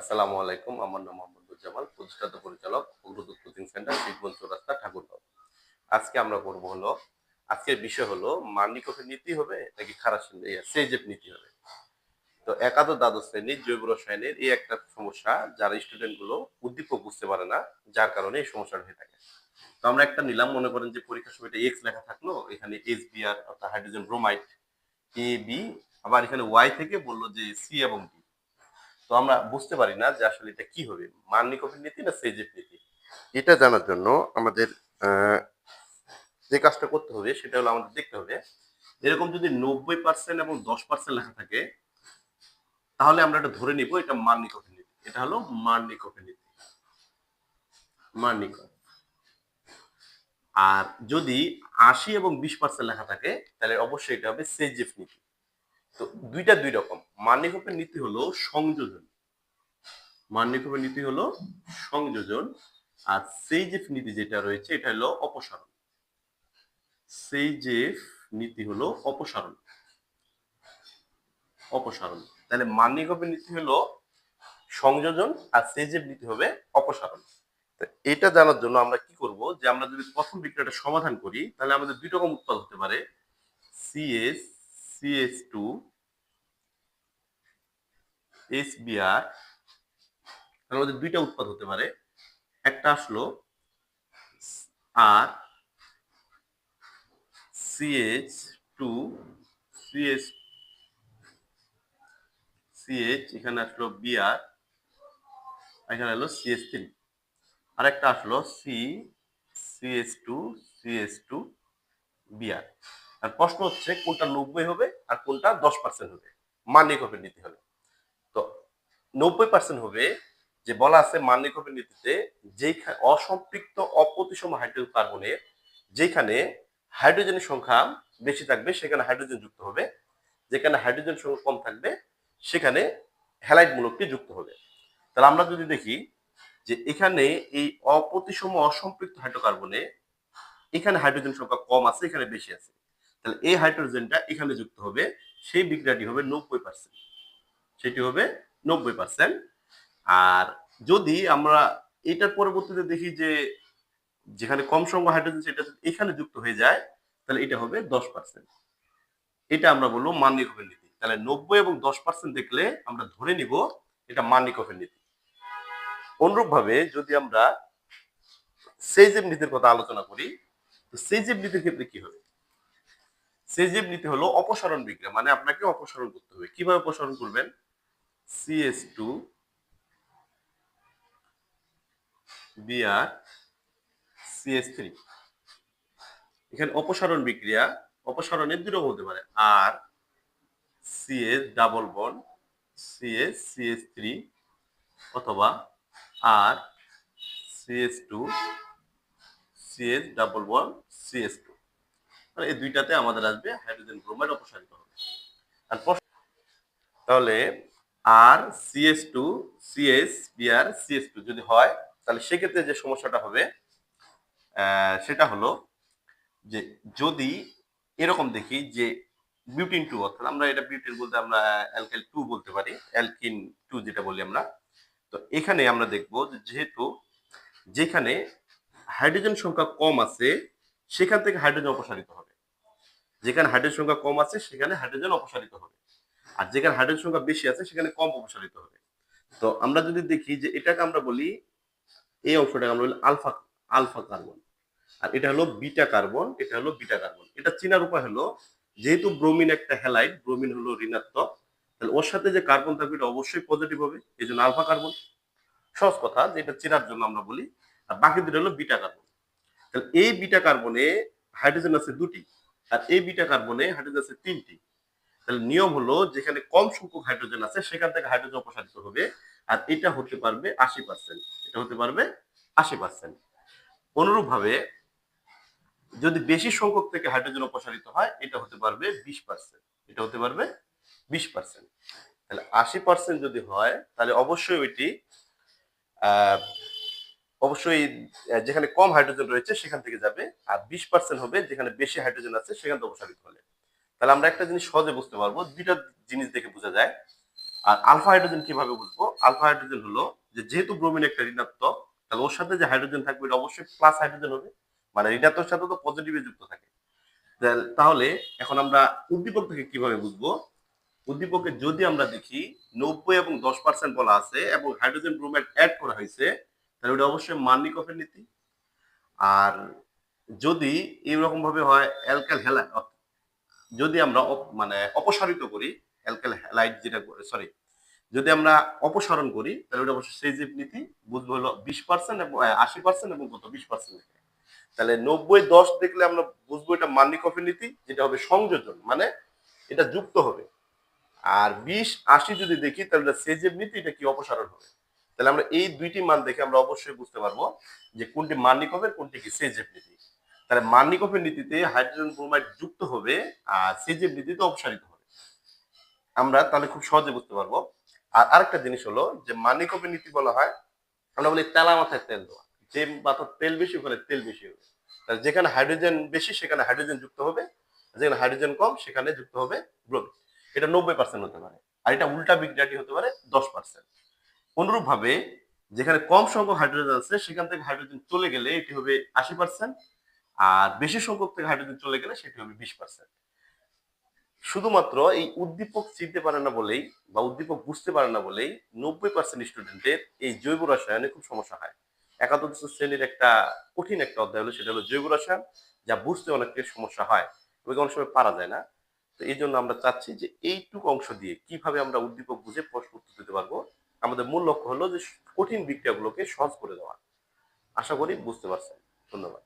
আসসালামু আলাইকুম, আমার নাম মোহাম্মদ জামাল, প্রতিষ্ঠাতা পরিচালক, অগ্রদূত কোচিং সেন্টার, শিবগঞ্জ চৌরাস্তা, ঠাকুরগাঁও। আজকে আমরা করব হলো, আজকের বিষয় হলো মান্নিকফের নীতি হবে নাকি খারাপ সেজেপ নীতি হবে? তো একাদশ দ্বাদশ শ্রেণির জৈব রসায়নের এই একটা সমস্যা, যারা স্টুডেন্টগুলো উদ্দীপক বুঝতে পারে না, যার কারণে এই সমস্যাটা হয়ে থাকে। তো আমরা একটা নিলাম, মনে করেন যে পরীক্ষার সময় এটা এক্স লেখা থাকল, এখানে এস বি আর অর্থাৎ হাইড্রোজেন ব্রোমাইড এ বি আবার এখানে ওয়াই থেকে বলল যে সি এবং ডি তো আমরা বুঝতে পারি না যে আসলে এটা কি হবে। মান মান্নিকফের নীতি না সেজেপ নীতি? এটা জানার জন্য আমাদের যে কাজটা করতে হবে সেটা হলো আমাদের দেখতে হবে, এরকম যদি নব্বই পার্সেন্ট এবং দশ পার্সেন্ট লেখা থাকে, তাহলে আমরা এটা ধরে নিব, এটা মান মান্নিকফের নীতি। এটা হলো মান্নিকফের নীতি। মান মান্নিকফ আর যদি আশি এবং বিশ পার্সেন্ট লেখা থাকে, তাহলে অবশ্যই এটা হবে সেজেফ নীতি। তো দুইটা দুই রকম। মান্নিকফের নীতি হলো সংযোজন। মান্নিকফের নীতি হলো সংযোজন। আর সেইজেফ নীতি যেটা রয়েছে, এটা হলো অপসারণ। সেইজেফ নীতি হলো অপসারণ। অপসারণ। তাহলে মান্নিকফের নীতি হলো সংযোজন আর সেইজেফ নীতি হবে অপসারণ। এটা জানার জন্য আমরা কি করব যে, আমরা যদি প্রথম বিক্রিয়াটা সমাধান করি, তাহলে আমাদের দুই রকম উৎপাদ হতে পারে। সিএস সিএস টু এসবিআর তার মধ্যে দুইটা উৎপাদ হতে পারে। একটা আসলো R CH two CS CH এখানে আসলো বিআর এখানে হলো সিএস থ্রি আর একটা আসলো C CS two CS two BR. আর প্রশ্ন হচ্ছে কোনটা নব্বই হবে আর কোনটা দশ পার্সেন্ট হবে। মান্যিকপের নীতি হলো তো নব্বই পার্সেন্ট হবে যে বলা আছে মান্যিকপের নীতিতে যেখানে অসম্পৃক্ত অপ্রতিসম হাইড্রোজেন কার্বনের যেখানে হাইড্রোজেনের সংখ্যা বেশি থাকবে, সেখানে হাইড্রোজেন যুক্ত হবে। যেখানে হাইড্রোজেন সংখ্যা কম থাকবে, সেখানে হ্যালাইড মূলকটি যুক্ত হবে। তাহলে আমরা যদি দেখি যে এখানে এই অপ্রতিসম অসম্পৃক্ত হাইড্রোকার্বনে এখানে হাইড্রোজেন সংখ্যা কম আছে, এখানে বেশি আছে। তাহলে এই হাইড্রোজেনটা এখানে যুক্ত হবে, সেই বিক্রিয়াটি হবে নব্বই পার্সেন্ট সেটি হবে নব্বই পার্সেন্ট আর যদি আমরা এটার পরবর্তীতে দেখি যে যেখানে কম সংখ্যক হাইড্রোজেন সেটা এখানে যুক্ত হয়ে যায়, তাহলে এটা হবে দশ পার্সেন্ট এটা আমরা বলব মান্যিকফের নীতি। তাহলে নব্বই এবং দশ পার্সেন্ট দেখলে আমরা ধরে নিব এটা মান্যিকফের নীতি। অনুরূপভাবে যদি আমরা সেইজেব নীতির কথা আলোচনা করি, তো সেইজেব নীতির ক্ষেত্রে কি হবে? সেইজেব নীতি হলো অপসারণ বিক্রিয়া মানে আপনাকে অপসারণ করতে হবে। কীভাবে অপসারণ করবেন? CS two BR CS three এখানে অপসারণ বিক্রিয়া অপসারণের রকম হতে পারে R CS double bond CS CS three অথবা R CS two CS double bond CS two এই দুইটাতে আমাদের আসবে হাইড্রোজেন ব্রোমাইড অপসারিত হবে। তাহলে R CS two CS BR CS two যদি হয়, তাহলে সেক্ষেত্রে যে সমস্যাটা হবে সেটা হলো যে যদি এরকম দেখি যে বিউটিন টু, অর্থাৎ আমরা এটা বিউটিন বলতে আমরা অ্যালকাইল টু বলতে পারি, অ্যালকিন টু যেটা বলি আমরা। তো এখানে আমরা দেখব যেহেতু যেখানে হাইড্রোজেন সংখ্যা কম আছে, সেখান থেকে হাইড্রোজেন অপসারিত হবে। যেখানে হাইড্রোজেন সংখ্যা কম আছে, সেখানে হাইড্রোজেন অপসারিত হবে। আর যেখানে হাইড্রোজেন সংখ্যা বেশি আছে, সেখানে কম অপসারিত হবে। তো আমরা যদি দেখি যে এটাকে আমরা বলি, এই অংশটাকে আমরা বলি আলফা আলফা কার্বন। আর এটা হলো বিটা কার্বন, এটা হলো বিটা কার্বন। এটা চেনার উপায় হলো, যেহেতু ব্রোমিন একটা হ্যালাইড, ব্রোমিন হলো ঋণাত্মক, তাহলে ওর সাথে যে কার্বন থাকবে, এটা অবশ্যই পজিটিভ হবে, এই জন্য আলফা কার্বন। সহজ কথা যে এটা চেনার জন্য আমরা বলি, আর বাকি দুটো হলো বিটা কার্বন। তাহলে এই বিটা কার্বনে হাইড্রোজেন আছে দুটি, আর এই বিটা কার্বনে হাইড্রোজেন আছে তিনটি। তাহলে নিয়ম হলো যেখানে কম সংখ্যক হাইড্রোজেন আছে, সেখান থেকে হাইড্রোজেন অপসারিত হবে। আর এটা হতে পারবে আশি পার্সেন্ট এটা হতে পারবে আশি পার্সেন্ট অনুরূপ ভাবে যদি বেশি সংখ্যক থেকে হাইড্রোজেন অপসারিত হয়, এটা হতে পারবে বিশ পার্সেন্ট এটা হতে পারবে বিশ পার্সেন্ট তাহলে আশি পার্সেন্ট যদি হয়, তাহলে অবশ্যই ওইটি অবশ্যই যেখানে কম হাইড্রোজেন রয়েছে, সেখান থেকে যাবে। আর বিশ পার্সেন্ট হবে যেখানে বেশি হাইড্রোজেন আছে, সেখান থেকে অপসারিত হলে। তাহলে আমরা একটা জিনিস সহজে বুঝতে পারব, দুইটা জিনিস দেখে বোঝা যায়। আর আলফা হাইড্রোজেন কীভাবে বুঝব? আলফা হাইড্রোজেন হলো যেহেতু ব্রোমিন একটা ঋণাত্মক, তাহলে ওর সাথে যে হাইড্রোজেন থাকবে, এটা অবশ্যই প্লাস হাইড্রোজেন হবে। মানে ঋণাত্মক সাথে তো পজিটিভে যুক্ত থাকে। তাহলে- তাহলে এখন আমরা উদ্দীপক থেকে কীভাবে বুঝব? উদ্দীপকে যদি আমরা দেখি, নব্বই এবং দশ পার্সেন্ট বলা আছে এবং হাইড্রোজেন ব্রোমাইড অ্যাড করা হয়েছে, তাহলে ওটা অবশ্যই মান্নিকফের নীতি। আর যদি এইরকম ভাবে হয় অ্যালকাল হেলা যদি আমরা মানে অপসারিত করি অ্যালকাল যেটা সরি যদি আমরা অপসারণ করি, তাহলে ওটা অবশ্যই সেজিভ নীতি বুঝব হলো বিশ পার্সেন্ট এবং আশি পার্সেন্ট এবং কত? বিশ পার্সেন্ট তাহলে নব্বই দশ দেখলে আমরা বুঝব এটা মান্নিকফের নীতি, যেটা হবে সংযোজন মানে এটা যুক্ত হবে। আর বিশ আশি যদি দেখি, তাহলে সেজেব নীতি এটা কি অপসারণ হবে? তাহলে আমরা এই দুইটি মান দেখে আমরা অবশ্যই বুঝতে পারব যে কোনটি মান্নিকফের, কোনটি কি সেজেব নীতি তাহলে মান্নিকফের নীতিতে হাইড্রোজেন ব্রোমাইড যুক্ত হবে আর সেজেব নীতিতে অপসারিত হবে। আমরা তাহলে খুব সহজে বুঝতে পারব। আর আরেকটা জিনিস হলো যে মান্নিকফের নীতি বলা হয়, আমরা বলি তেলা মাথায় তেল দেওয়া। যে মাথার তেল বেশি, ওখানে তেল বেশি হবে। তাহলে যেখানে হাইড্রোজেন বেশি, সেখানে হাইড্রোজেন যুক্ত হবে। যেখানে হাইড্রোজেন কম, সেখানে যুক্ত হবে ব্রোমিন। এটা নব্বই পার্সেন্ট হতে পারে। আর এটা উল্টা বিক্রিয়াটি হতে পারে দশ পার্সেন্ট অনুরূপ ভাবে যেখানে কম সংখ্যক হাইড্রোজেন আছে, সেখান থেকে হাইড্রোজেন চলে গেলে এটি হবে আশি পার্সেন্ট আর বেশি সংখ্যক থেকে হাইড্রোজেন চলে গেলে সেটি হবে বিশ পার্সেন্ট শুধুমাত্র এই উদ্দীপক চিনতে পারে না বলেই বা উদ্দীপক বুঝতে পারে না বলেই নব্বই পার্সেন্ট স্টুডেন্টের এই জৈব রসায়নে খুব সমস্যা হয়। একাদশ শ্রেণির একটা কঠিন একটা অধ্যায় হলো, সেটা হলো জৈব রসায়ন, যা বুঝতে অনেকের সমস্যা হয়। ওইকে অনেক সময় পারা যায় না। তো এই জন্য আমরা চাচ্ছি যে এইটুকু অংশ দিয়ে কীভাবে আমরা উদ্দীপক বুঝে প্রশ্ন উত্তর দিতে পারব? আমাদের মূল লক্ষ্য হলো যে কঠিন বিক্রিয়াগুলোকে সহজ করে দেওয়া। আশা করি বুঝতে পারছেন। ধন্যবাদ।